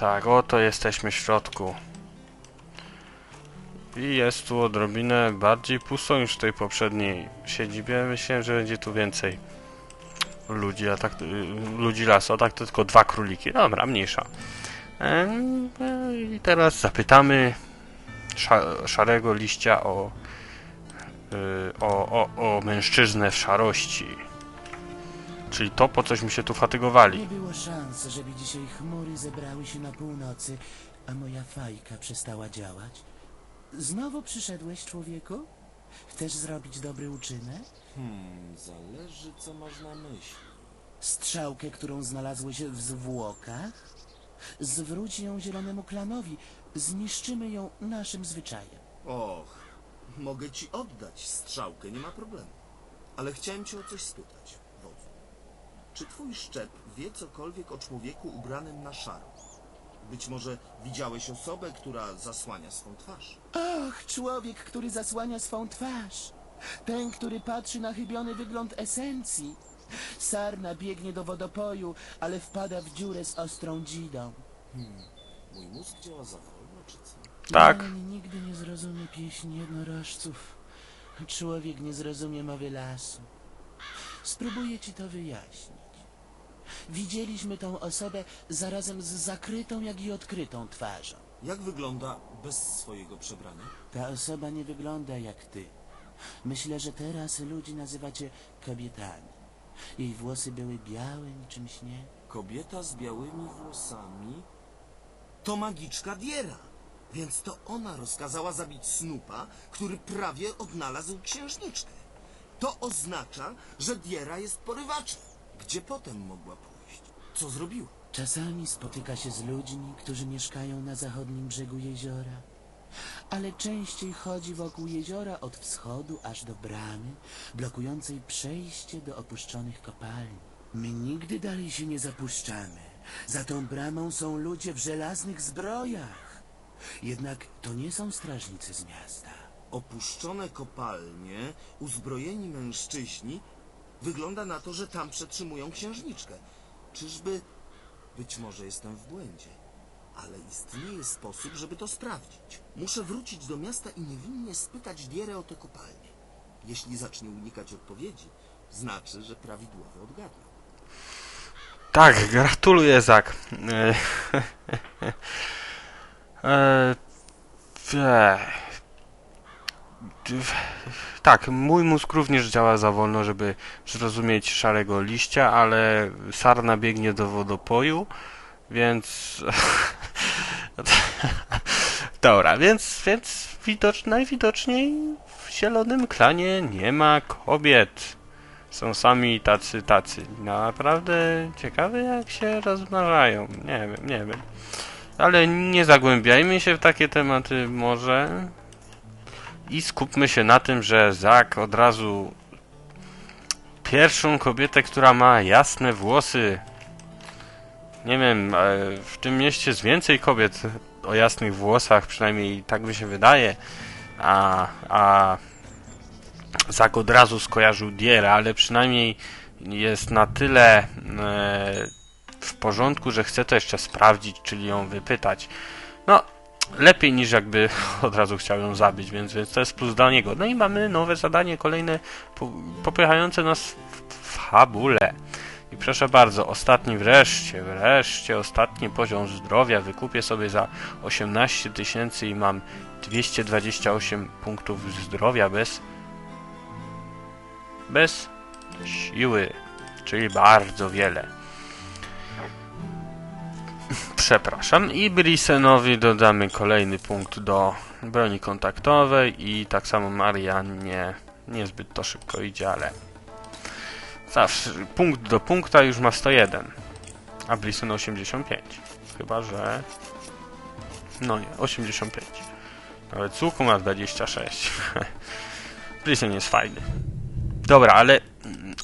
Tak, oto jesteśmy w środku. I jest tu odrobinę bardziej pusto niż w tej poprzedniej siedzibie. Myślałem, że będzie tu więcej ludzi, a tak y, ludzi lasu, a tak to tylko dwa króliki. Dobra, mniejsza. E, I teraz zapytamy sza, szarego liścia o, y, o, o, o mężczyznę w szarości. Czyli to, po coś mi się tu fatygowali. Nie było szans, żeby dzisiaj chmury zebrały się na północy, a moja fajka przestała działać. Znowu przyszedłeś, człowieku? Chcesz zrobić dobry uczynek? Hmm, zależy co masz na myśli. Strzałkę, którą znalazłeś w zwłokach? Zwróć ją zielonemu klanowi. Zniszczymy ją naszym zwyczajem. Och, mogę ci oddać strzałkę, nie ma problemu. Ale chciałem cię o coś spytać. Czy twój szczep wie cokolwiek o człowieku ubranym na szaro? Być może widziałeś osobę, która zasłania swą twarz. Och, człowiek, który zasłania swą twarz. Ten, który patrzy na chybiony wygląd esencji. Sarna biegnie do wodopoju, ale wpada w dziurę z ostrą dzidą. Mój mózg działa za wolno, czy co? Tak. Jan nigdy nie zrozumie pieśni jednorożców. Człowiek nie zrozumie mowy lasu. Spróbuję ci to wyjaśnić. Widzieliśmy tą osobę zarazem z zakrytą, jak i odkrytą twarzą. Jak wygląda bez swojego przebrania? Ta osoba nie wygląda jak ty. Myślę, że teraz ludzi nazywacie kobietami. Jej włosy były białe, niczym śnieg. Kobieta z białymi włosami to magiczka Diera. Więc to ona rozkazała zabić Snupa, który prawie odnalazł księżniczkę. To oznacza, że Diera jest porywaczem. Gdzie potem mogła pójść? Co zrobiła? Czasami spotyka się z ludźmi, którzy mieszkają na zachodnim brzegu jeziora. Ale częściej chodzi wokół jeziora od wschodu aż do bramy, blokującej przejście do opuszczonych kopalni. My nigdy dalej się nie zapuszczamy. Za tą bramą są ludzie w żelaznych zbrojach. Jednak to nie są strażnicy z miasta. Opuszczone kopalnie, uzbrojeni mężczyźni. Wygląda na to, że tam przetrzymują księżniczkę. Czyżby... Być może jestem w błędzie. Ale istnieje sposób, żeby to sprawdzić. Muszę wrócić do miasta i niewinnie spytać Dierę o tę kopalnię. Jeśli zacznie unikać odpowiedzi, znaczy, że prawidłowo odgadnął. Tak, gratuluję, Zak. E, e, e, tak, mój mózg również działa za wolno, żeby zrozumieć szarego liścia, ale sarna biegnie do wodopoju, więc... Dobra, więc, więc widocz, najwidoczniej w zielonym klanie nie ma kobiet. Są sami tacy, tacy. Naprawdę ciekawe jak się rozmnażają. Nie wiem, nie wiem. Ale nie zagłębiajmy się w takie tematy może. I skupmy się na tym, że Zak od razu pierwszą kobietę, która ma jasne włosy. Nie wiem, e, w tym mieście jest więcej kobiet o jasnych włosach, przynajmniej tak mi się wydaje. A, a Zak od razu skojarzył Dierę, ale przynajmniej jest na tyle e, w porządku, że chce to jeszcze sprawdzić, czyli ją wypytać. No, lepiej niż jakby od razu chciał ją zabić, więc, więc to jest plus dla niego. No i mamy nowe zadanie, kolejne po, popychające nas w fabule. I proszę bardzo, ostatni wreszcie, wreszcie ostatni poziom zdrowia wykupię sobie za 18 tysięcy i mam 228 punktów zdrowia bez bez siły, czyli bardzo wiele. Przepraszam. I Brisenowi dodamy kolejny punkt do broni kontaktowej i tak samo Mariannie niezbyt to szybko idzie, ale zawsze punkt do punkta już ma 101, a Brisen 85. Chyba, że no nie, 85. Nawet Suku ma 26. Brisen jest fajny. Dobra, ale...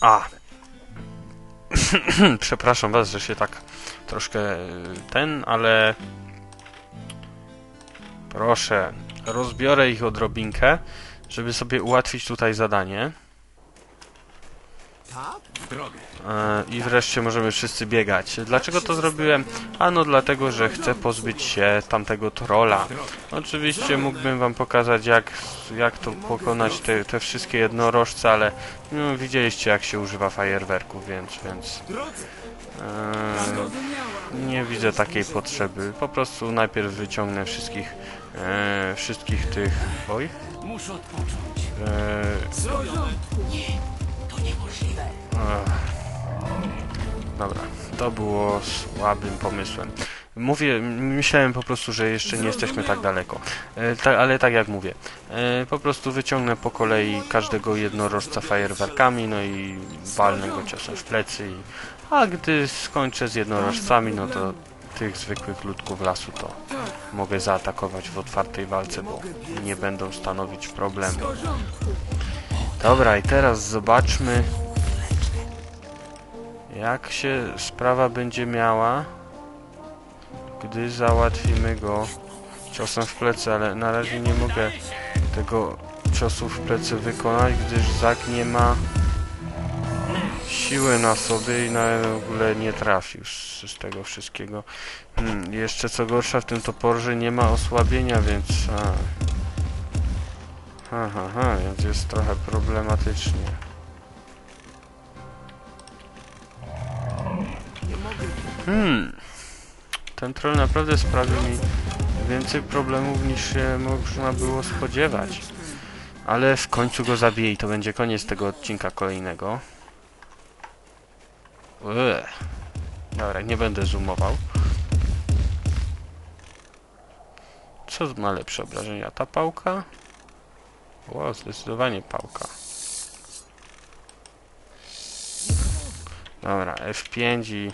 A. Przepraszam was, że się tak troszkę y, ten, ale... Proszę, rozbiorę ich odrobinkę, żeby sobie ułatwić tutaj zadanie. E, I wreszcie możemy wszyscy biegać. Dlaczego to zrobiłem? Ano dlatego, że chcę pozbyć się tamtego trolla. Oczywiście mógłbym wam pokazać jak, jak to pokonać te, te wszystkie jednorożce, ale no, widzieliście jak się używa fajerwerków, więc, więc e, nie widzę takiej potrzeby. Po prostu najpierw wyciągnę wszystkich e, wszystkich tych... Oj? Muszę odpocząć. E, Ech. Dobra, to było słabym pomysłem. Mówię, myślałem po prostu, że jeszcze nie jesteśmy tak daleko. E, ta, ale tak jak mówię, e, po prostu wyciągnę po kolei każdego jednorożca fajerwerkami, no i walnę go ciosem w plecy. I, a gdy skończę z jednorożcami, no to tych zwykłych ludków lasu to mogę zaatakować w otwartej walce, bo nie będą stanowić problemu. Dobra, i teraz zobaczmy, jak się sprawa będzie miała, gdy załatwimy go ciosem w plecy, ale na razie nie mogę tego ciosu w plecy wykonać, gdyż Zak nie ma siły na sobie i na w ogóle nie trafił z, z tego wszystkiego. Hmm, jeszcze co gorsza w tym toporze nie ma osłabienia, więc... A. Ha, ha, ha, więc jest trochę problematycznie. Hmm. Ten troll naprawdę sprawił mi więcej problemów niż się można było spodziewać. Ale w końcu go zabiję i to będzie koniec tego odcinka kolejnego. Ue. Dobra, nie będę zoomował. Co ma lepsze obrażenia? Ta pałka? Ło, zdecydowanie pałka. Dobra, F5 i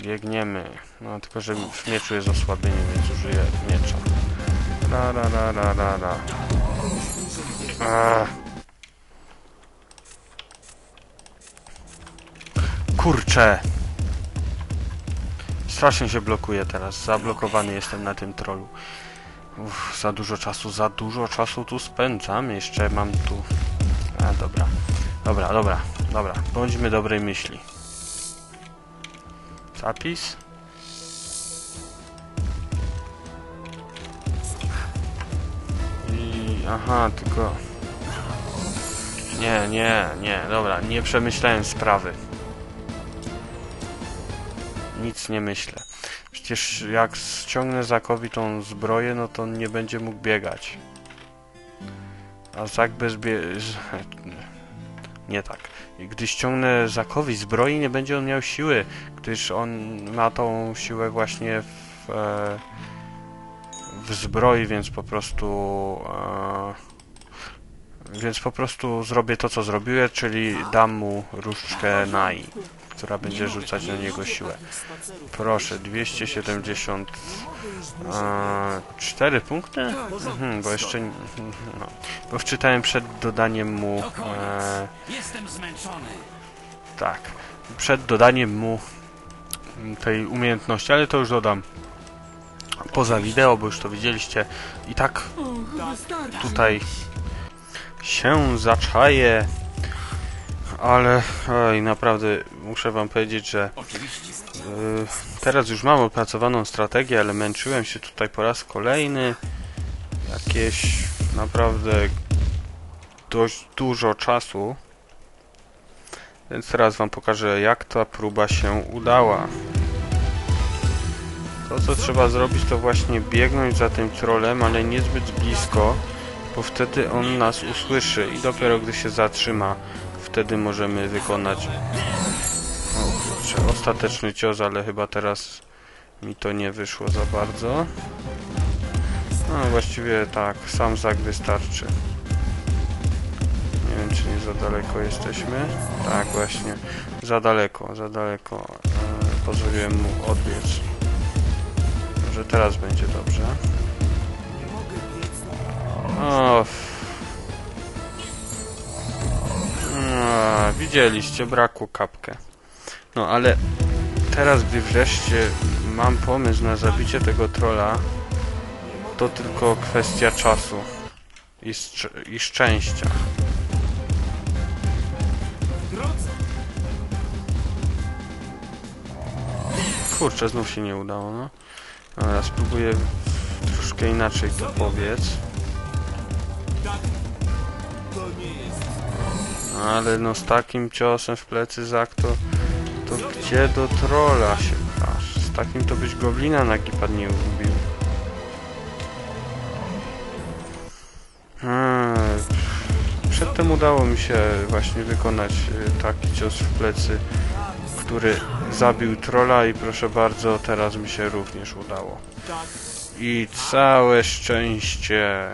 biegniemy. No tylko, że w mieczu jest osłabienie, więc użyję miecza. Ra, ra, ra, ra, ra, ra. Kurczę! Strasznie się blokuje teraz. Zablokowany jestem na tym trollu. Uff, za dużo czasu, za dużo czasu tu spędzam. Jeszcze mam tu... A, dobra. Dobra, dobra, dobra. Bądźmy dobrej myśli. Zapis. I... Aha, tylko... Nie, nie, nie, dobra, nie przemyślałem sprawy. Nic nie myślę. Przecież jak ściągnę Zakowi tą zbroję, no to on nie będzie mógł biegać. A Zak bez bie... Nie tak. Gdy ściągnę Zakowi zbroi, nie będzie on miał siły, gdyż on ma tą siłę właśnie w, e, w zbroi, więc po prostu e, więc po prostu zrobię to, co zrobiłem, czyli dam mu różdżkę Nai, która będzie rzucać na niego siłę. Proszę, 270 e, 4 punkty? Mhm, bo jeszcze no, bo wczytałem przed dodaniem mu e, tak, przed dodaniem mu tej umiejętności, ale to już dodam poza wideo, bo już to widzieliście. I tak tutaj się zaczaję, ale oj, naprawdę muszę wam powiedzieć, że. Yy, Teraz już mam opracowaną strategię, ale męczyłem się tutaj po raz kolejny. Jakieś naprawdę dość dużo czasu. Więc teraz wam pokażę jak ta próba się udała. To co trzeba zrobić to właśnie biegnąć za tym trolem, ale niezbyt blisko, bo wtedy on nas usłyszy i dopiero gdy się zatrzyma, wtedy możemy wykonać kurczę, ostateczny cios, ale chyba teraz mi to nie wyszło za bardzo. No właściwie tak, sam zak wystarczy. Nie wiem czy nie za daleko jesteśmy. Tak właśnie, za daleko, za daleko. E, pozwoliłem mu odbiec. Może teraz będzie dobrze. O, Widzieliście, brakło kapkę. No ale teraz, gdy wreszcie mam pomysł na zabicie tego trola, to tylko kwestia czasu i, szcz i szczęścia. Kurczę, znów się nie udało, no. Dobra, spróbuję troszkę inaczej to powiedz. To nie jest ale no z takim ciosem w plecy Zak to, to gdzie do trolla się pchasz? Z takim to byś goblina na gipad nie ubił. Hmm, Przedtem udało mi się właśnie wykonać y, taki cios w plecy, który zabił trolla i proszę bardzo, teraz mi się również udało. I całe szczęście.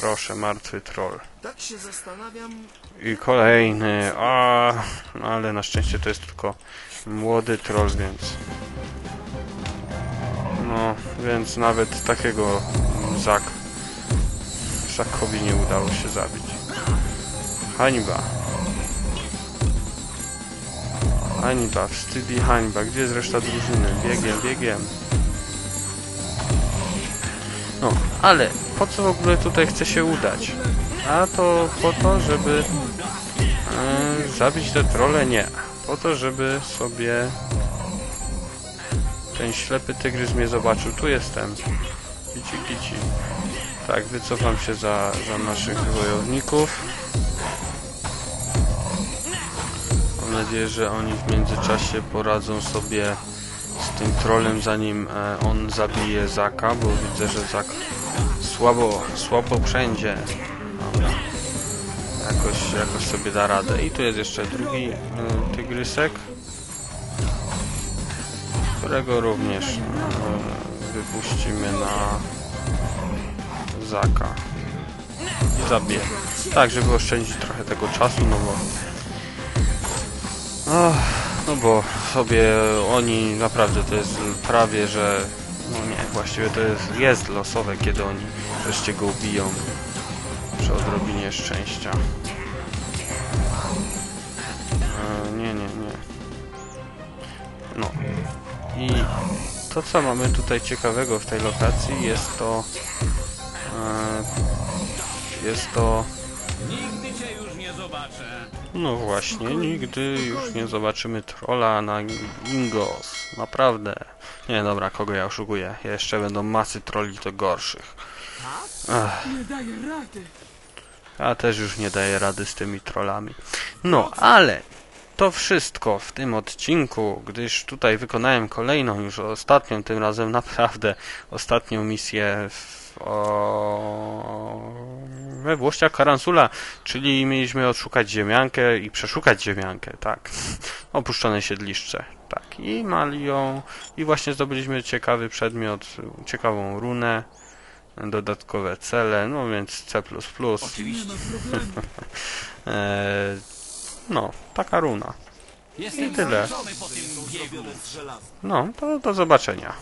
Proszę, martwy troll. Tak się zastanawiam, I kolejny, a, no ale na szczęście to jest tylko młody troll, więc... No, więc nawet takiego Zak... Zakowi nie udało się zabić. Hańba. Hańba, wstyd i hańba. Gdzie jest reszta drużyny? Biegiem, biegiem. No, ale po co w ogóle tutaj chce się udać? A to po to, żeby e, zabić te trole? Nie. Po to, żeby sobie ten ślepy tygrys mnie zobaczył. Tu jestem. Kici, kici. Tak, wycofam się za, za naszych wojowników. Mam nadzieję, że oni w międzyczasie poradzą sobie z tym trolem, zanim e, on zabije Zaka, bo widzę, że Zak słabo, słabo wszędzie. Dobra. Jakoś, jakoś sobie da radę. I tu jest jeszcze drugi y, tygrysek, którego również y, wypuścimy na Zaka. I zabiję. Tak, żeby oszczędzić trochę tego czasu, no bo Ach, no bo sobie oni naprawdę to jest prawie, że no nie, właściwie to jest, jest losowe, kiedy oni wreszcie go ubiją przy odrobinie szczęścia. E, nie, nie, nie. No. I to, co mamy tutaj ciekawego w tej lokacji, jest to... E, jest to... Nigdy cię już nie zobaczę. No właśnie, nigdy już nie zobaczymy trolla na Ingos. Naprawdę. Nie, dobra, kogo ja oszukuję? Jeszcze będą masy trolli to gorszych. Ach. Nie daję rady. Ja też już nie daję rady z tymi trollami. No, ale to wszystko w tym odcinku, gdyż tutaj wykonałem kolejną, już ostatnią, tym razem naprawdę ostatnią misję w, o, we Włościach Karansula, czyli mieliśmy odszukać ziemiankę i przeszukać ziemiankę, tak. Opuszczone siedliszcze, tak. I mali ją, i właśnie zdobyliśmy ciekawy przedmiot, ciekawą runę, dodatkowe cele, no więc C++. Problemu. Eee, no, taka runa. Jestem tyle. No, to do zobaczenia.